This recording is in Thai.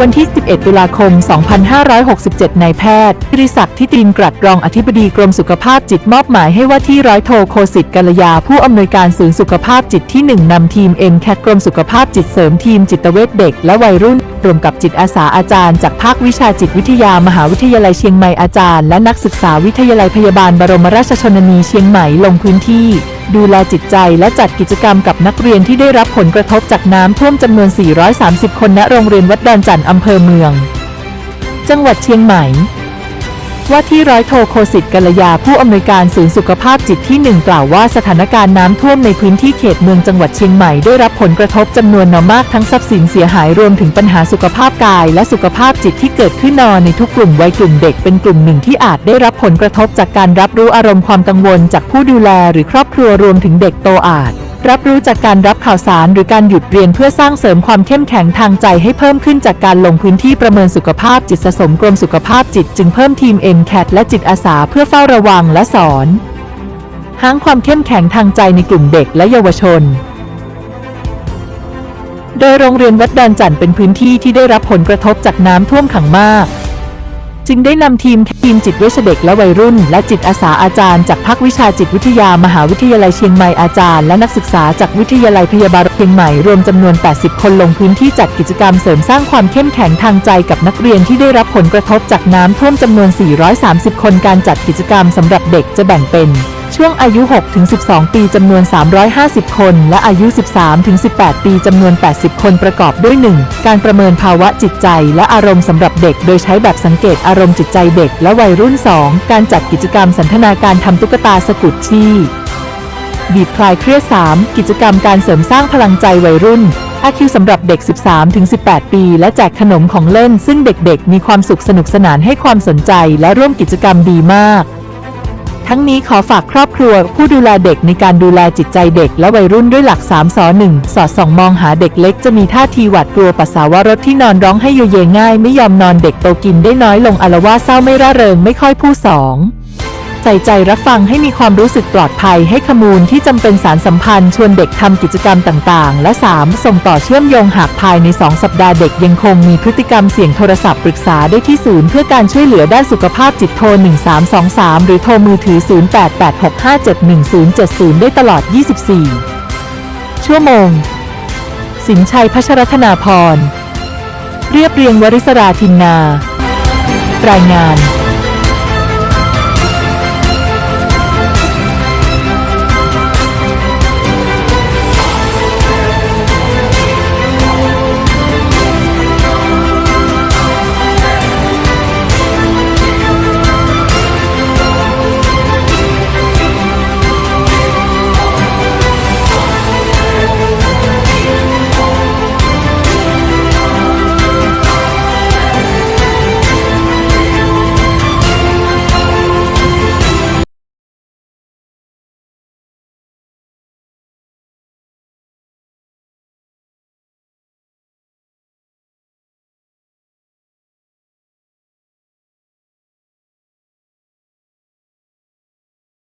วันที่ 11 ตุลาคม 2567 นายแพทย์ธิริศักดิ์ทิตินกรัดรองอธิบดีกรมสุขภาพจิตมอบหมายให้ว่าที่ร้อยโทโคสิตกัลยา ผู้อำนวยการศูนย์สุขภาพจิตที่ 1 นำทีม m c a t กรมสุขภาพจิตเสริมทีมจิตเวชเด็กและวัยรุ่น รวมกับจิตอาสาอาจารย์จากภาควิชาจิตวิทยามหาวิทยาลัยเชียงใหม่อาจารย์ และนักศึกษาวิทยาลัยพยาบาลบรมราชชนนีเชียงใหม่ลงพื้นที่ ดูแลจิตใจและจัดกิจกรรมกับนักเรียนที่ได้รับผลกระทบจากน้ำท่วมจำนวน 430 คนณโรงเรียนวัดดอนจันทร์อำเภอเมือง จังหวัดเชียงใหม่ ว่าที่ร้อยโทโคสิตกัลยาผู้อำนวยการศูนย์สุขภาพจิตที่หนึ่งกล่าวว่าสถานการณ์น้ำท่วมในพื้นที่เขตเมืองจังหวัดเชียงใหม่ได้รับผลกระทบจำนวนนมากทั้งทรัพย์สินเสียหายรวมถึงปัญหาสุขภาพกาย และสุขภาพจิตที่เกิดขึ้นนอนในทุกกลุ่มวัยกลุ่มเด็กเป็นกลุ่มหนึ่งที่อาจได้รับผลกระทบจากการรับรู้อารมณ์ความกังวลจากผู้ดูแลหรือครอบครัวรวมถึงเด็กโตอาจ รับรู้จากการรับข่าวสารหรือการหยุดเรียนเพื่อสร้างเสริมความเข้มแข็งทางใจให้เพิ่มขึ้นจากการลงพื้นที่ประเมินสุขภาพจิตสะสมกรมสุขภาพจิตจึงเพิ่มทีม m c a t และจิตอาสาเพื่อเฝ้าระวังและสอนห้างความเข้มแข็งทางใจในกลุ่มเด็กและเยาวชน โดยโรงเรียนวัดดอนจันทร์เป็นพื้นที่ที่ได้รับผลกระทบจากน้ำท่วมขังมาก จึงได้นำทีมทีมจิตเวชเด็กและวัยรุ่น และจิตอาสาอาจารย์จากภาควิชาจิตวิทยามหาวิทยาลัยเชียงใหม่อาจารย์ และนักศึกษาจากวิทยาลัยพยาบาลเชียงใหม่รวมจำนวน 80 คนลงพื้นที่จัดกิจกรรมเสริมสร้างความเข้มแข็งทางใจกับนักเรียนที่ได้รับผลกระทบจากน้ำท่วมจำนวน 430 คนการจัดกิจกรรมสำหรับเด็กจะแบ่งเป็น ช่วงอายุ 6-12 ปีจำนวน 350 คน และอายุ 13-18 ปีจำนวน 80 คนประกอบด้วย 1. การประเมินภาวะจิตใจและอารมณ์สำหรับเด็ก โดยใช้แบบสังเกตอารมณ์จิตใจเด็กและวัยรุ่น 2. การจัดกิจกรรมสันทนาการทำตุ๊กตาสกุดชี่บีบคลายเครียด 3. กิจกรรมการเสริมสร้างพลังใจวัยรุ่น อาคิวสำหรับเด็ก 13-18 ปี และแจกขนมของเล่น ซึ่งเด็กๆ มีความสุขสนุกสนานให้ความสนใจและร่วมกิจกรรมดีมาก ทั้งนี้ขอฝากครอบครัว ผู้ดูแลเด็กในการดูแลจิตใจเด็กและวัยรุ่นด้วยหลัก 3สอ1สอดส่องมองหาเด็กเล็กจะมีท่าทีหวาดกลัวปัสสาวะรถที่นอนร้องให้โยเยง่าย ไม่ยอมนอนเด็กโตกินได้น้อยลงอารวาสเศร้าไม่ร่าเริงไม่ค่อยพูดสอง ใส่ใจรับฟังให้มีความรู้สึกปลอดภัยให้ขมูลที่จำเป็นสารสัมพันธ์ชวนเด็กทำกิจกรรมต่างๆ และ 3. ส่งต่อเชื่อมโยงหากภายใน 2 สัปดาห์เด็กยังคงมีพฤติกรรมเสี่ยงโทรศัพท์ปรึกษาได้ที่ศูนย์เพื่อการช่วยเหลือด้านสุขภาพจิตโทร 1323 หรือโทรมือถือ 0886571070 ได้ตลอด 24 ชั่วโมง สินชัยพัชรธนาพร เรียบเรียงวริศราทินนา รายงาน